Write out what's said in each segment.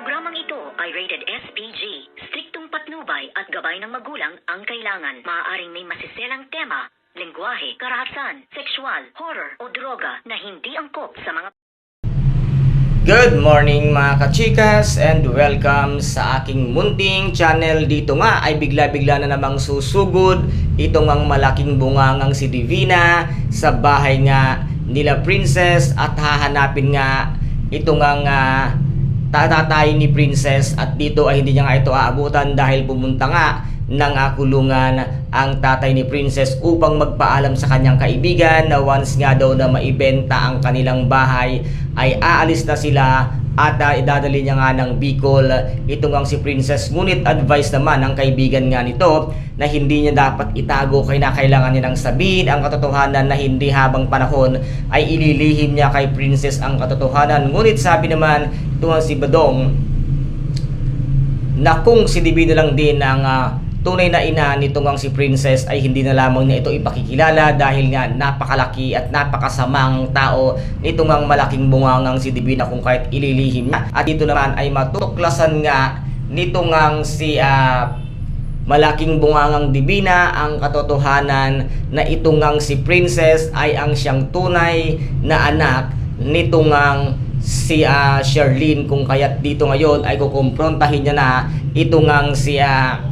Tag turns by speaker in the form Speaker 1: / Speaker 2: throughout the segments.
Speaker 1: Programang ito ay rated SPG. Striktong patnubay at gabay ng magulang ang kailangan. Maaaring may masiselang tema, lengguwahe, karahasan, sexual, horror o droga na hindi angkop sa mga
Speaker 2: Good morning mga kachikas and welcome sa aking munting channel. Dito nga ay bigla-bigla na namang susugod itong ang malaking bungangang si Divina sa bahay nga nila Princess at hahanapin nga itong ang ah, tatatay ni Princess at dito ay hindi niya nga ito aabutan dahil pumunta nga ng ah, kulungan ang tatay ni Princess upang magpaalam sa kanyang kaibigan na once nga daw na maibenta ang kanilang bahay ay aalis na sila at ah, idadali niya nga ng Bicol. Itong ang si Princess ngunit advice naman ng kaibigan nga nito na hindi niya dapat itago kaya na kailangan niya nang sabihin ang katotohanan na hindi habang panahon ay ililihim niya kay Princess ang katotohanan. Ngunit sabi naman itong si Badong na kung si Divino lang din ang ah, tunay na ina nitong ang si Princess ay hindi na lamang niya ito ipakikilala dahil nga napakalaki at napakasamang tao nitong ang malaking bungangang si Divina kung kahit ililihim niya. At dito naman ay matuklasan nga nitong ang si ah, malaking bungangang Divina ang katotohanan na itong ang si Princess ay ang siyang tunay na anak nitong ang si ah, Sherlyn kung kaya't dito ngayon ay kukumprontahin niya na itong ang si ah,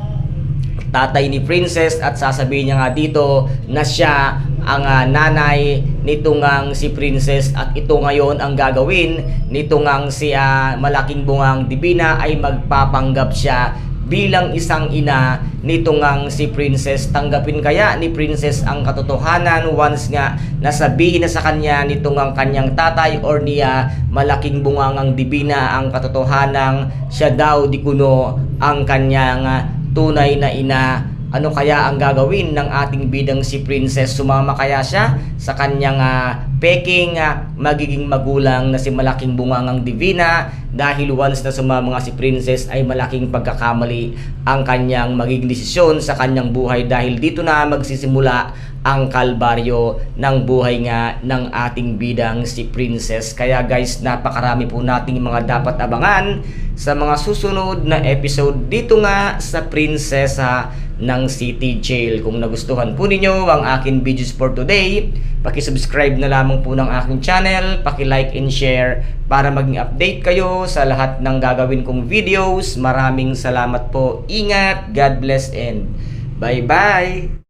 Speaker 2: tatay ni Princess at sasabihin niya nga dito na siya ang ah, nanay nitong ang si Princess at ito ngayon ang gagawin. Nitong ang si ah, malaking bungang Divina ay magpapanggap siya bilang isang ina. Nitong ang si Princess tanggapin kaya ni Princess ang katotohanan once nga nasabihin na sa kanya nitong ang kanyang tatay or niya malaking bungangang Divina ang katotohanang siya daw di kuno ang kanyang ah, tunay na ina ano kaya ang gagawin ng ating bidang si Princess? Sumama kaya siya sa kanyang ah, peking ah, magiging magulang na si malaking bungangang Divina dahil once na sumama nga si Princess ay malaking pagkakamali ang kanyang magiging desisyon sa kanyang buhay dahil dito na magsisimula ang kalbaryo ng buhay nga ng ating bidang si Princess. Kaya guys, napakarami po nating mga dapat abangan sa mga susunod na episode dito nga sa Prinsesa ng City Jail. Kung nagustuhan po ninyo ang akin videos for today, paki-subscribe na lamang po ng aking channel, paki-like and share para maging update kayo sa lahat ng gagawin kong videos. Maraming salamat po. Ingat, God bless and bye-bye!